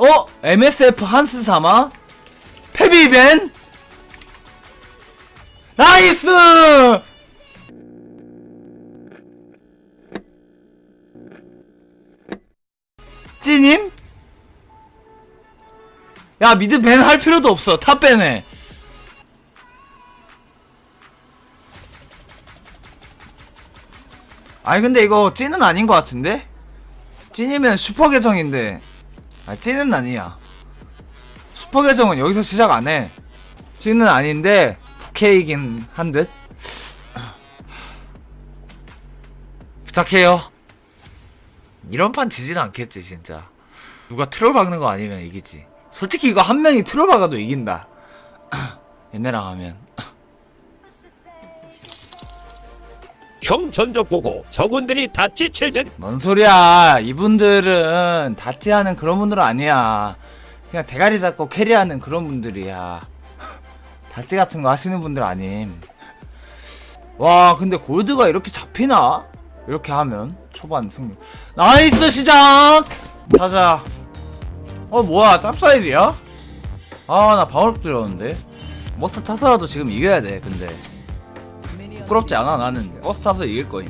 어? MSF 한스 사마? 페비벤? 나이스! 찌님? 야 미드 밴할 필요도 없어 탑 밴해 아니 근데 이거 찐은 아닌 것 같은데? 찐이면 슈퍼 계정인데 아 찐은 아니야. 슈퍼 계정은 여기서 시작 안 해. 찐은 아닌데 부캐이긴 한 듯. 부탁해요. 이런 판 지진 않겠지 진짜. 누가 트롤 박는 거 아니면 이기지. 솔직히 이거 한 명이 트롤 박아도 이긴다. 얘네랑 하면 형 전적 보고 저분들이 다 지칠들 뭔 소리야. 이분들은 다치하는 그런 분들 은 아니야. 그냥 대가리 잡고 캐리하는 그런 분들이야. 다치 같은 거 하시는 분들 아님. 와 근데 골드가 이렇게 잡히나? 이렇게 하면 초반 승리. 나이스 시작! 가자. 어 뭐야. 짭사일이야? 아 나 방어력 들었는데. 머스터 타서라도 지금 이겨야 돼 근데 부끄럽지 않아 나는 버스 타서 이길 거임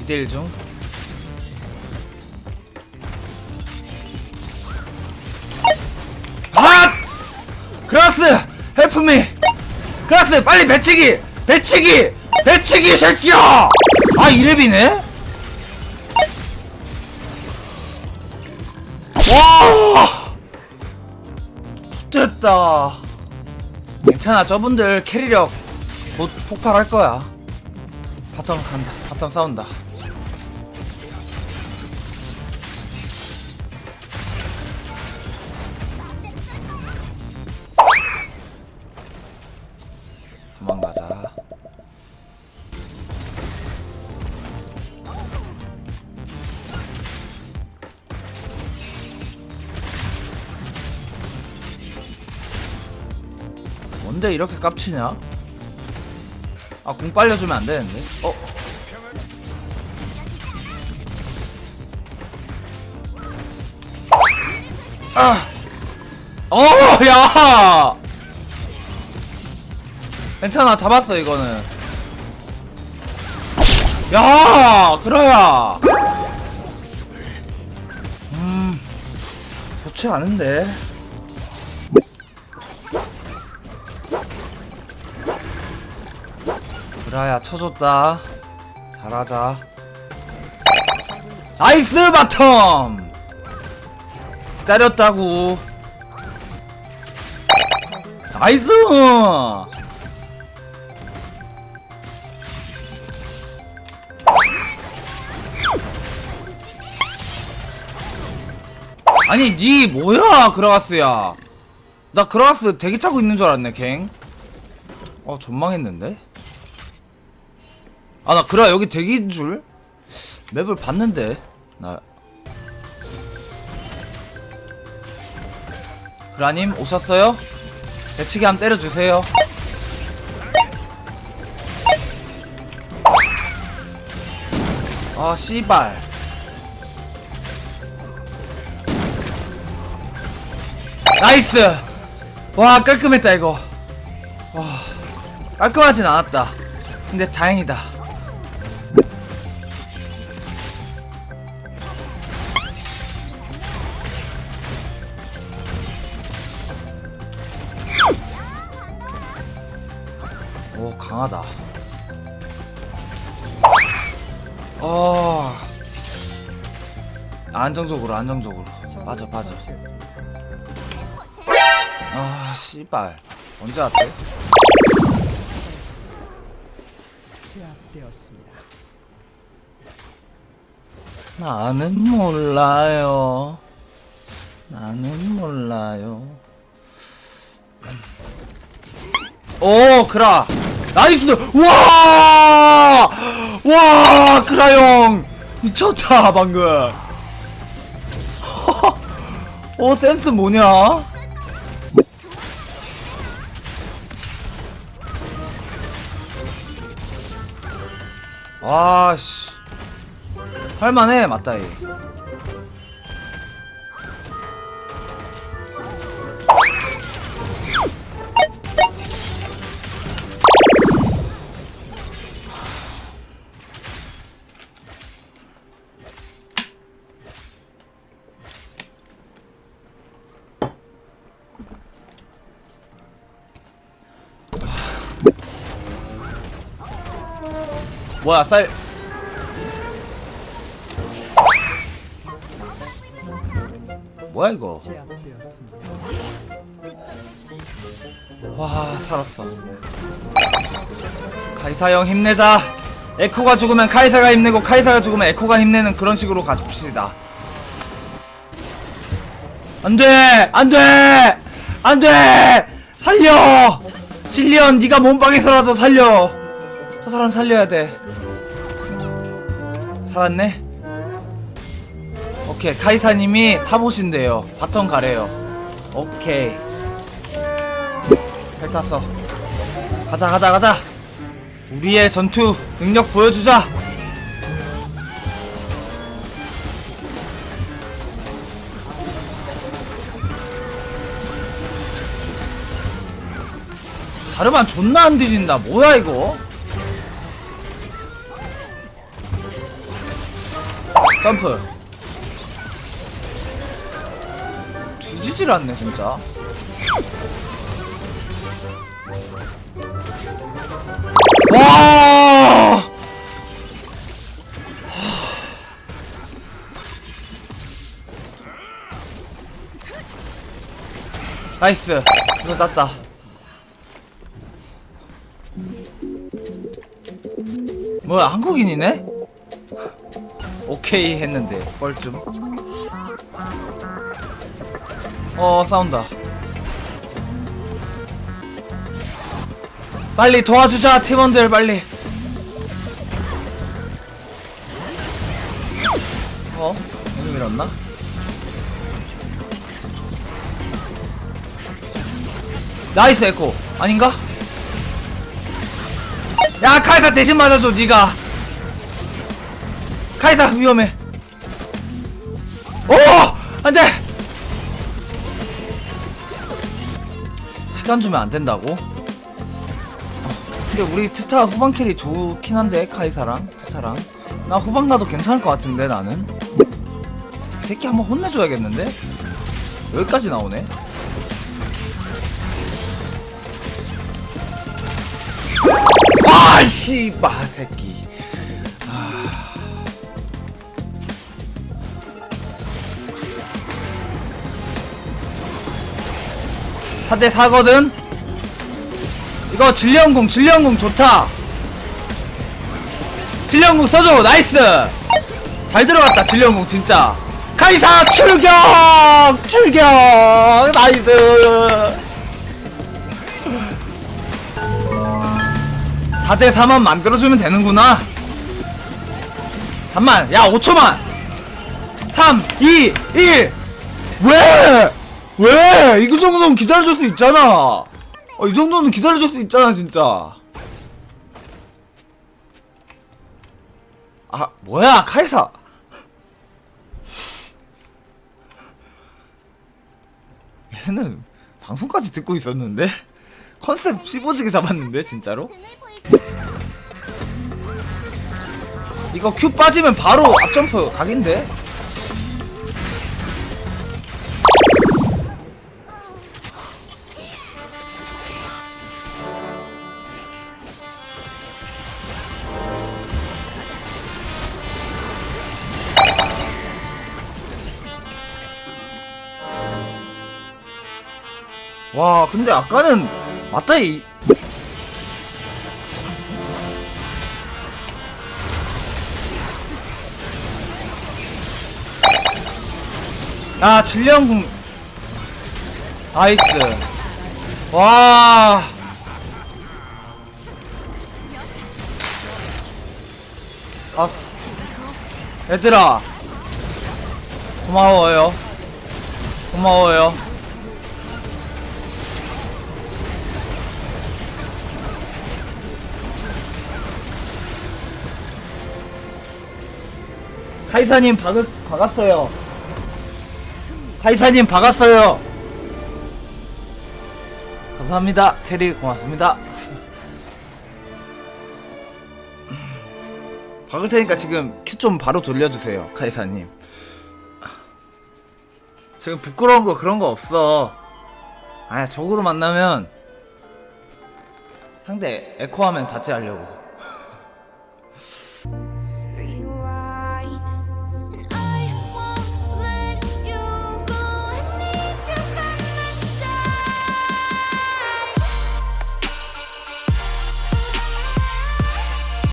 이대1 중. 아! 그라스! 헬프미! 그라스! 빨리 배치기! 배치기! 배치기, 새끼야! 아, 이랩이네? 됐다. 괜찮아, 저분들 캐리력 곧 폭발할 거야. 바텀 간다. 바텀 싸운다. 뭔데 이렇게 깝치냐? 아, 공 빨려주면 안 되는데. 어? 아! 어, 야! 괜찮아, 잡았어, 이거는. 야! 그래야! 음, 좋지 않은데. 그라야 쳐줬다. 잘하자. 나이스 바텀! 기다렸다고. 나이스! 아니 니 뭐야 그라가스야? 나 그라가스 대기 타고 있는 줄 알았네 갱어 전망했는데 아 나 그라 여기 대기인 줄? 맵을 봤는데. 나. 그라님 오셨어요? 배치기 한번 때려주세요. 아 씨발. 나이스! 와 깔끔했다 이거. 와 깔끔하진 않았다. 근데 다행이다 강하다. 어 안정적으로 안정적으로. 빠져 빠져. 아 씨발. 언제 왔대? 나는 몰라요. 나는 몰라요. 오 그라 나이스! 우와! 와! 크라용! 미쳤다, 방금! 어, 센스 뭐냐? 아씨. 할만해, 맞다, 이. 뭐야 쌀. 뭐야 이거? 와 살았어. 카이사 형 힘내자. 에코가 죽으면 카이사가 힘내고 카이사가 죽으면 에코가 힘내는 그런 식으로 가줍시다. 안돼! 안돼! 안돼! 살려! 실리언 네가 몸빵에서라도 살려! 저 사람 살려야 돼. 살았네? 오케이 카이사님이 타보신대요. 바텀 가래요. 오케이. 잘 탔어. 가자 가자 가자. 우리의 전투 능력 보여주자. 자르만 존나 안 뒤진다. 뭐야 이거 점프. 뒤지질 않네 진짜. 와! 나이스. 이거 땄다. 뭐야 한국인이네? 오케이 했는데 뻘쭘 어 싸운다 빨리 도와주자 팀원들 빨리 어? 이놈 밀었나? 나이스 에코 아닌가? 야 카이사 대신 맞아줘 니가 카이사 위험해 오! 안돼! 시간 주면 안 된다고? 어, 근데 우리 트타 후반 캐리 좋긴 한데 카이사랑 트타랑 나 후반 가도 괜찮을 것 같은데 나는 이 새끼 한번 혼내줘야겠는데? 여기까지 나오네 와 씨바 새끼 4대 4거든? 이거 진리언궁, 진리언궁 좋다. 진리언궁 써줘, 나이스! 잘 들어갔다, 진리언궁, 진짜. 카이사 출격! 출격! 나이스! 4대 4만 만들어주면 되는구나. 잠만, 야, 5초만! 3, 2, 1! 왜? 왜? 이거 정도는 기다려줄 수 있잖아. 어, 이 정도는 기다려줄 수 있잖아, 진짜. 아, 뭐야, 카이사. 얘는 방송까지 듣고 있었는데? 컨셉 씹어지게 잡았는데, 진짜로? 이거 큐 빠지면 바로 앞점프 각인데? 와 근데 아까는 맞다 이 아, 질량궁. 나이스. 와. 아. 얘들아. 고마워요. 고마워요. 카이사님 박을, 박았어요. 카이사님 박았어요. 감사합니다. 캐리 고맙습니다. 박을 테니까 지금 큐좀 바로 돌려주세요, 카이사님. 지금 부끄러운 거 그런 거 없어. 아야, 적으로 만나면 상대 에코하면 다찌 하려고.